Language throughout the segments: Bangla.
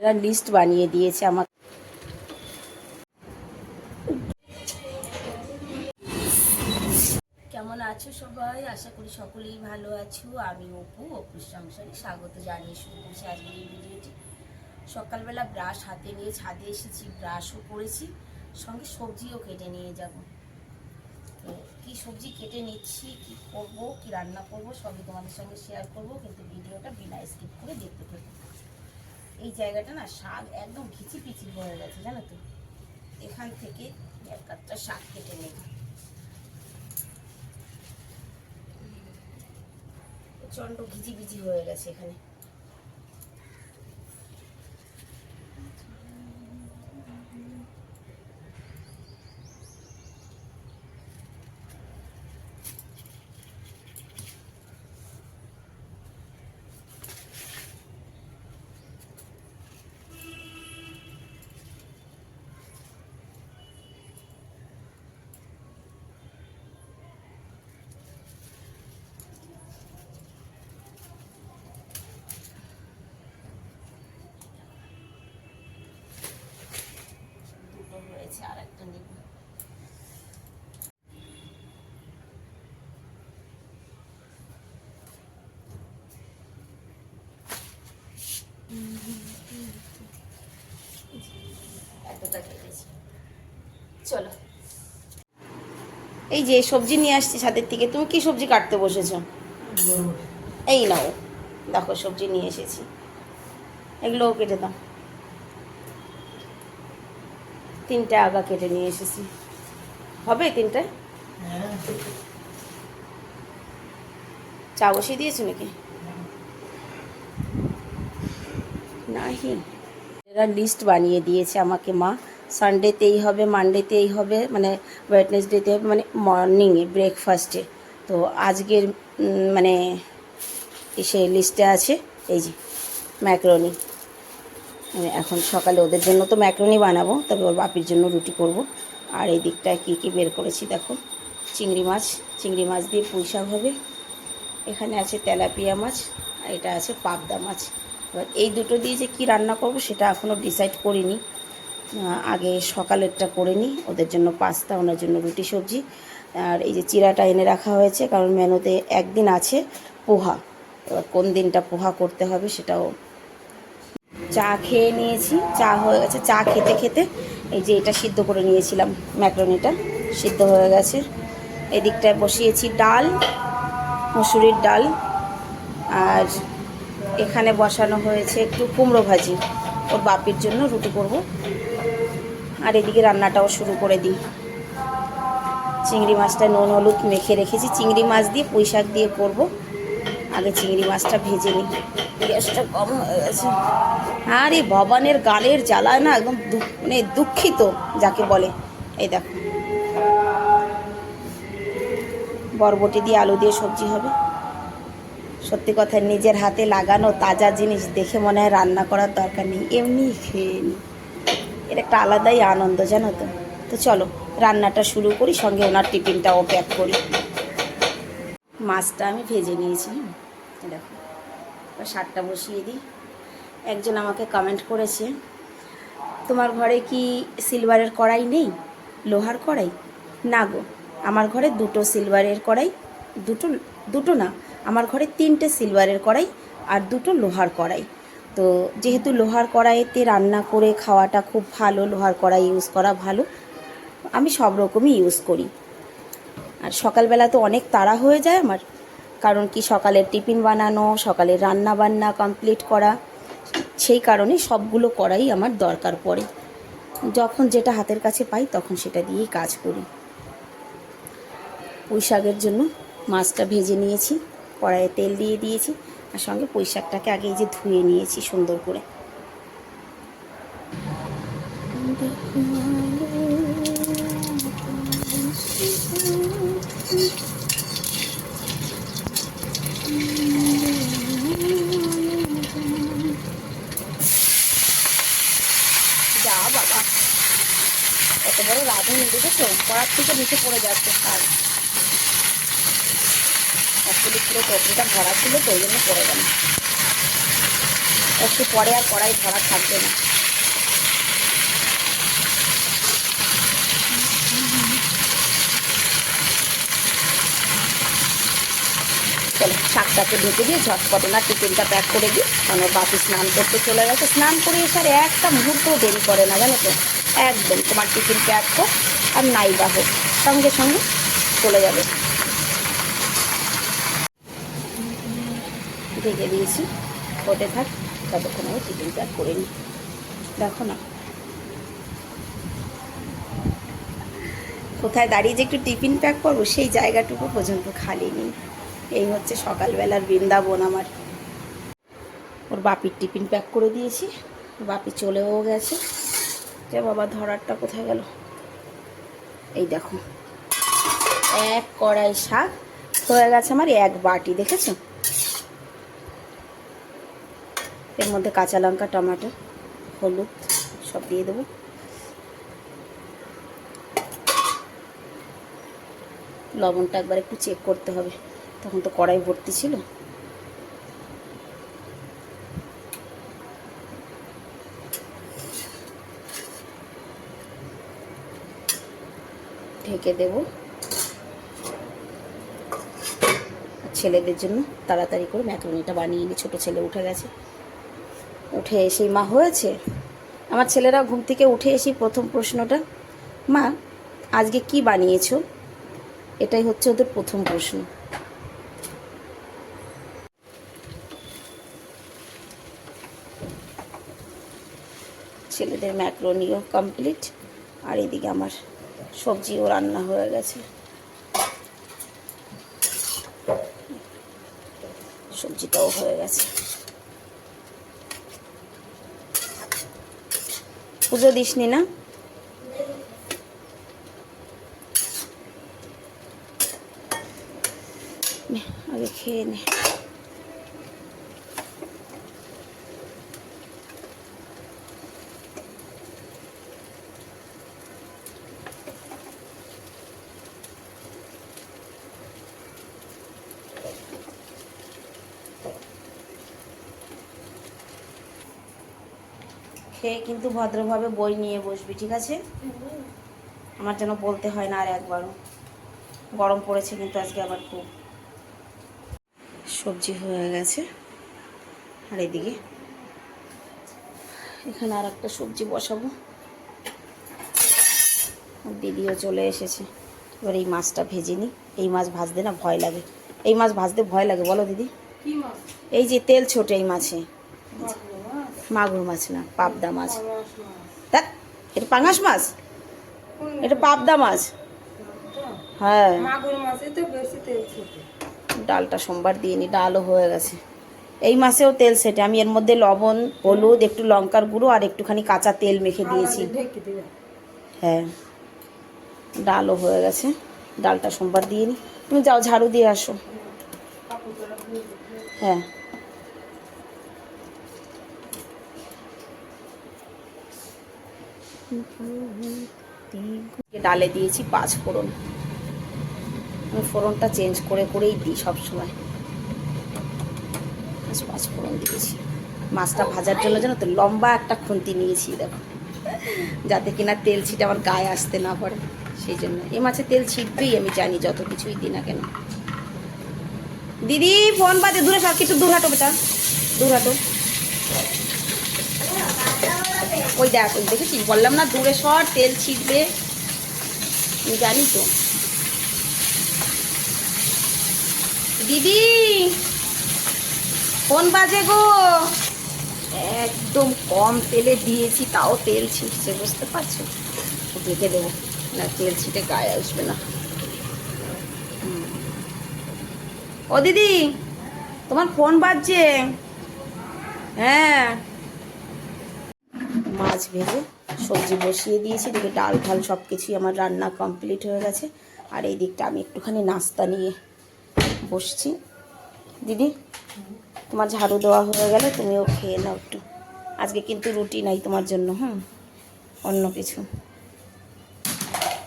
এরা লিস্ট বানিয়ে দিয়েছে আমার কেমন আছো সবাই? আশা করি সকলেই ভালো আছো। আমি অপু, অপুর সংসারে স্বাগত জানিয়ে শুরু করছি আজকের এই ভিডিওটি। সকালবেলা ব্রাশ হাতে নিয়ে ছাদে এসেছি, ব্রাশও করেছি। সঙ্গে সবজিও কেটে নিয়ে যাব। তো কী সবজি কেটে নিচ্ছি, কি করব, কি রান্না করব, সবই তোমাদের সঙ্গে শেয়ার করব, কিন্তু ভিডিওটা বিনা স্কিপ করে দেখতে থাকো। এই জায়গাটা না শাক একদম ঘিচি পিচি হয়ে গেছে, জানো তো? এখান থেকে এক কাপটা শাক কেটে নেব। প্রচণ্ড ঘিচি পিচি হয়ে গেছে এখানে। চলো। এই যে সবজি নিয়ে আসছি ছাদের থেকে, তুমি কি সবজি কাটতে বসেছো? এই নাও, দেখো সবজি নিয়ে এসেছি। এগুলোও কেটে দাও। তিনটে আগা কেটে নিয়ে এসেছি। হবে তিনটে? চা বসিয়ে দিয়েছ নাকি? নাহি। এরা লিস্ট বানিয়ে দিয়েছে আমাকে মা। সানডেতেই হবে মানডেতেই হবে মানে ওয়েটনেসডেতে হবে মানে মর্নিংয়ে ব্রেকফাস্টে তো আজকের মানে সে লিস্টে আছে, এই যে ম্যাক্রোনি মানে এখন সকালে ওদের জন্য তো ম্যাক্রোনি বানাবো, তবে ওর বাপির জন্য রুটি করব। আর এই দিকটায় কী কী বের করেছি দেখো। চিংড়ি মাছ চিংড়ি মাছ দিয়ে পুঁই শাক হবে। এখানে আছে তেলাপিয়া মাছ, আর এটা আছে পাবদা মাছ। এবার এই দুটো দিয়ে যে কী রান্না করব সেটা এখনও ডিসাইড করিনি। আগে সকালেরটা করে নিই। ওদের জন্য পাস্তা, ওনার জন্য রুটি সবজি। আর এই যে চিরাটা এনে রাখা হয়েছে, কারণ মেনুতে একদিন আছে পোহা। এবার কোন দিনটা পোহা করতে হবে সেটাও চা খেয়ে নিয়েছি। চা হয়ে গেছে, চা খেতে খেতে এই যে এটা সিদ্ধ করে নিয়েছিলাম ম্যাক্রোনিটা, সিদ্ধ হয়ে গেছে। এদিকটায় বসিয়েছি ডাল, মুসুরির ডাল। আর এখানে বসানো হয়েছে একটু কুমড়ো ভাজি। ওর বাপির জন্য রুটি করব। আর এদিকে রান্নাটাও শুরু করে দিই। চিংড়ি মাছটা নুন, হলুদ মেখে রেখেছি। চিংড়ি মাছ দিয়ে পুঁই শাক দিয়ে করব। আগে চিংড়ি মাছটা ভেজে নিই। গ্যাসটা কম হয়ে গেছে। আরে ভবানের গালের জ্বালায় না একদম মানে দুঃখিত, যাকে বলে। এই দেখো। বরবটি দিয়ে আলু দিয়ে সবজি হবে। সত্যি কথা, নিজের হাতে লাগানো তাজা জিনিস দেখে মনে হয় রান্না করার দরকার নেই। এমনি খেয়ে নিই। এর একটা আলাদাই আনন্দ, জানো তো? তো চলো, রান্নাটা শুরু করি, সঙ্গে ওনার টিফিনটাও প্যাক করি। মাছটা আমি ভেজে নিয়েছি দেখো, এবার বসিয়ে দিই। একজন আমাকে কমেন্ট করেছে, তোমার ঘরে কি সিলভারের কড়াই নেই? লোহার কড়াই? না গো, আমার ঘরে দুটো সিলভারের কড়াই, দুটো দুটো না, আমার ঘরে তিনটে সিলভারের কড়াই আর দুটো লোহার কড়াই। তো যেহেতু লোহার কড়াইতে রান্না করে খাওয়াটা খুব ভালো, লোহার কড়াই ইউজ করা ভালো, আমি সব রকমই ইউজ করি। আর সকালবেলা তো অনেক তাড়া হয়ে যায় আমার, কারণ কি সকালের টিফিন বানানো, সকালের রান্না বান্না কমপ্লিট করা, সেই কারণে সবগুলো করাই আমার দরকার পড়ে। যখন যেটা হাতের কাছে পাই তখন সেটা দিয়েই কাজ করি। পুঁই শাকের জন্য মাছটা ভেজে নিয়েছি, কড়াইয়ে তেল দিয়ে দিয়েছি। আর সঙ্গে পুঁই শাকটাকে আগে এই যে ধুয়ে নিয়েছি সুন্দর করে। যা বাবা, এত বড় রাঁধুনি, দেখেছ? পড়ার থেকে নিচে পড়ে যাচ্ছে, আর পুরো টপরিটা ভরা ছিল ওই জন্য পড়ে গেল একটু পরে আর কড়াই ধরা থাকবে না। চলো, শাকটাকে ঢেকে দিয়ে ঝটপট না টিফিনটা প্যাক করে দিই। কারণ বাপি স্নান করতে চলে গেছে। স্নান করে এসে আর একটা মুহূর্তও দেরি করে না, জানো তো? একদম, তোমার টিফিন প্যাক হোক আর নাই বা হোক, সঙ্গে সঙ্গে চলে যাবে। ঢেকে দিয়েছি। হতে থাক, ততক্ষণ আমি প্যাক করে নিই। দেখো না। কোথায় দাঁড়িয়ে যে একটু টিফিন প্যাক করব, সেই জায়গাটুকু পর্যন্ত খালি নেই। এই হচ্ছে সকালবেলার বৃন্দাবন আমার। ওর বাপির টিফিন প্যাক করে দিয়েছি। বাপি চলেও গেছে। যে বাবা, ধরারটা কোথায় গেল? এই দেখো। এক কড়াই শাক। হয়ে গেছে আমার এক বাটি, দেখেছ? এর মধ্যে কাঁচা লঙ্কা, টমেটো, হলুদ সব দিয়ে দেবো। লবণটা একবার একটু চেক করতে হবে। তখন তো কড়াই ভর্তি ছিল। ঢেকে দেব। ছেলেদের জন্য তাড়াতাড়ি করে ম্যাকারনিটা বানিয়ে নিই ছোটো ছেলে উঠে গেছে। উঠে এসেই মা হয়েছে? আমার ছেলেরা ঘুম থেকে উঠে এসেই প্রথম প্রশ্নটা, মা, আজকে কি বানিয়েছো? এটাই হচ্ছে ওদের প্রথম প্রশ্ন। ছেলেদের ম্যাক্রোনিও কমপ্লিট, আর এদিকে আমার সবজিও রান্না হয়ে গেছে। সবজিটাও হয়ে গেছে। পুজো দিসনি না? নে, আগে খেয়ে নে। খেয়ে কিন্তু ভদ্রভাবে বই নিয়ে বসবি ঠিক আছে? আমার যেন বলতে হয় না আর একবারও। গরম পড়েছে কিন্তু আজকে আবার খুব। সবজি হয়ে গেছে। আর এদিকে এখানে আর একটা সবজি বসাবো। দিদিও চলে এসেছে। এবার এই মাছটা ভেজে নিই। এই মাছ ভাজতে না ভয় লাগে। এই মাছ ভাজতে ভয় লাগে বলো দিদি। এই যে তেল ছোটে এই মাছে। মাগুর মাছ না পাবদা মাছ। দেখ এটা পাঙাশ মাছ? এটা পাবদা মাছ। হ্যাঁ। ডালটা সোমবার দিয়ে নি ডালও হয়ে গেছে। এই মাসেও তেল সেটে আমি এর মধ্যে লবণ হলুদ একটু লঙ্কার গুঁড়ো আর একটুখানি কাঁচা তেল মেখে দিয়েছি। হ্যাঁ। ডালও হয়ে গেছে। ডালটা সোমবার দিয়ে নি তুমি যাও ঝাড়ু দিয়ে আসো। হ্যাঁ। ডালে দিয়েছি পাঁচ ফোড়ন। আমি ফোড়নটা চেঞ্জ করে করেই দিই সবসময়। পাঁচ ফোড়ন দিয়েছি। মাছটা ভাজার জন্য জানো তো লম্বা একটা খুন্তি নিয়েছি, দেখো। যাতে কিনা তেল ছিটে আমার গায়ে আসতে না পারে, সেই জন্য। এই মাছে তেল ছিটবেই, আমি জানি যত কিছুই দিই না কেন। দিদি, ফোন বাদে দূরে সব কিছু দূর হাঁটো বেটা। দূর হাঁটো। ওই দেখ, ওই দেখেছিস? বললাম না, দূরে সর, তেল ছিটবে। জানি তো। দিদি, কোন বাজে গো? একদম কম তেলে দিয়েছি, তাও তেল ছিটছে, বুঝতে পারছ? ঢেকে দেবো। না, তেল ছিটে গায়ে আসবে না। ও দিদি, তোমার ফোন বাজছে। হ্যাঁ। মাছ ভেজে সবজি বসিয়ে দিয়েছি, এদিকে ডাল ঢাল সব কিছুই আমার রান্না কমপ্লিট হয়ে গেছে। আর এই দিকটা আমি একটুখানি নাস্তা নিয়ে বসছি। দিদি, তোমার ঝাড়ু দেওয়া হয়ে গেলে তুমিও খেয়ে নাও একটু। আজকে কিন্তু রুটি নাই তোমার জন্য, হুম? অন্য কিছু।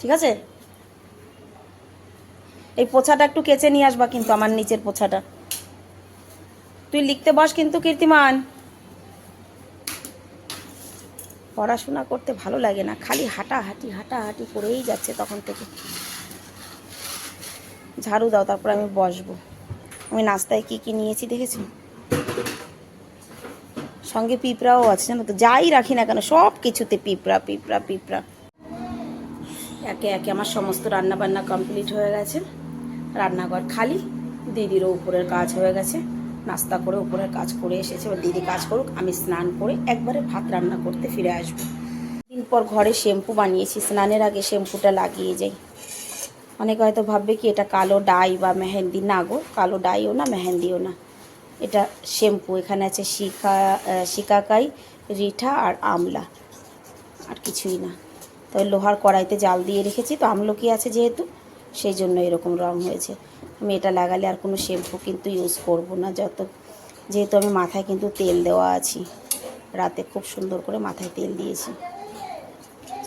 ঠিক আছে? এই পোছাটা একটু কেচে নিয়ে আসবা কিন্তু আমার নিচের পোছাটা। তুই লিখতে বস কিন্তু কীর্তিমান। পড়াশোনা করতে ভালো লাগে না, খালি হাঁটাহাঁটি হাঁটাহাঁটি করেই যাচ্ছে তখন থেকে। ঝাড়ু দাও, তারপর আমি বসবো। আমি নাস্তায় কি কি নিয়েছি দেখেছি? সঙ্গে পিঁপড়াও আছে, জানো তো? যাই রাখি না কেন সব কিছুতে পিঁপড়া পিঁপড়া পিঁপড়া। একে একে আমার সমস্ত রান্না বান্না কমপ্লিট হয়ে গেছে। রান্নাঘর খালি, দিদিরও উপরের কাজ হয়ে গেছে। নাস্তা করে, উপরের কাজ করে এসেছে, এবার দিদি কাজ করুক, আমি স্নান করে একবারে ভাত রান্না করতে ফিরে আসব। দিন পর ঘরে শ্যাম্পু বানিয়েছি, স্নানের আগে শ্যাম্পুটা লাগিয়ে যাই। অনেকে হয়তো ভাববে কি, এটা কালো ডাই বা মেহেন্দি? না গো, কালো ডাইও না, মেহেন্দিও না। এটা শ্যাম্পু, এখানে আছে শিকা শিকাকাই, রিঠা আর আমলা। আর কিছুই না। তবে লোহার কড়াইতে জাল দিয়ে রেখেছি, তো আমলকি আছে যেহেতু সেই জন্য এরকম রং হয়েছে। আমি এটা লাগালে আর কোনো শ্যাম্পু কিন্তু ইউজ করব না। যত যেহেতু আমি মাথায় কিন্তু তেল দেওয়া আছি রাতে খুব সুন্দর করে মাথায় তেল দিয়েছি।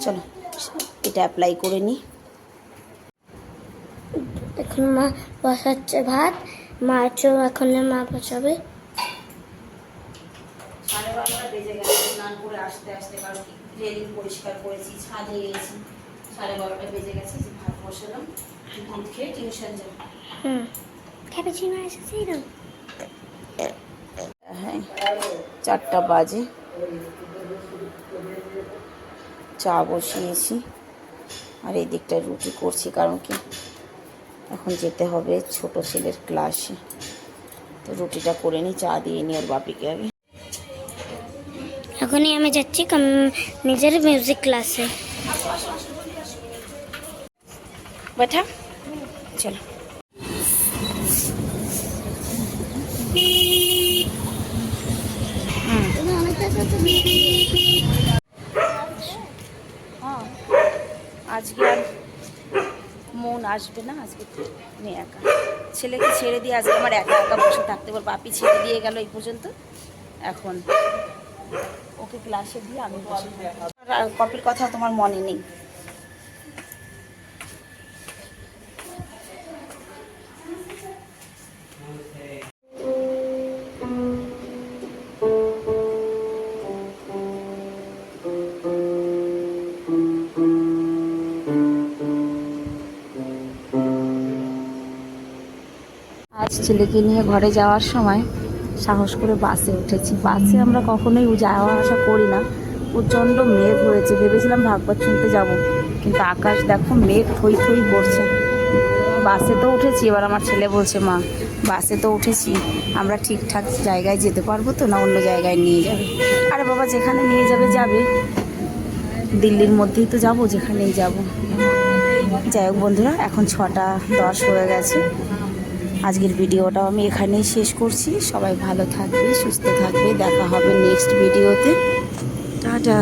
চলো এটা অ্যাপ্লাই করে নিই এখন মা বসাচ্ছে ভাত মাছও এখন মা বসাবে। সাড়ে বারোটা বেজে গেছে স্নান করে আসতে আসতে কারণ রেলিং পরিষ্কার করেছি ছাদে গিয়েছি সাড়ে বারোটা বেজে গেছে ভাত বসালাম দুধ খেয়ে টিউশন যাব। হুম। ক্যাপাচিনো এসেছে না হ্যাঁ চারটা বাজে। চা বসিয়েছি আর এই দিকটায় রুটি করছি কারণ কি? এখন যেতে হবে ছোট ছেলের ক্লাসে। তো রুটিটা করে নিই চা দিয়ে নিই ওর বাপিকে আগে। এখনই আমি যাচ্ছি নিজের মিউজিক ক্লাসে ব্যাটা চলো। আজকে আর মন আসবে না, আজকে মেয়ে একা। ছেলেকে ছেড়ে দিয়ে আজকে আমার একা একা বসে থাকতে পারব বাপি ছেড়ে দিয়ে গেল এই পর্যন্ত। এখন ওকে ক্লাসে দিয়ে আমি কপির কথা তোমার মনে নেই। ছেলেকে নিয়ে ঘরে যাওয়ার সময় সাহস করে বাসে উঠেছি। বাসে আমরা কখনোই যাওয়া আসা করি না। প্রচণ্ড মেঘ হয়েছে, ভেবেছিলাম ভাগবত শুনতে যাব। কিন্তু আকাশ দেখো মেঘ থই থই করছে। বাসে তো উঠেছি, এবার আমার ছেলে বলছে, মা, বাসে তো উঠেছি। আমরা ঠিকঠাক জায়গায় যেতে পারব তো না অন্য জায়গায় নিয়ে যাবে? আরে বাবা, যেখানে নিয়ে যাবে যাবে। দিল্লির মধ্যেই তো যাব, যেখানেই যাব। যাই হোক বন্ধুরা, এখন ছটা দশ হয়ে গেছে। আজকের ভিডিওটাও আমি এখানেই শেষ করছি। সবাই ভালো থাকবে, সুস্থ থাকবে। দেখা হবে নেক্সট ভিডিওতে। টাটা।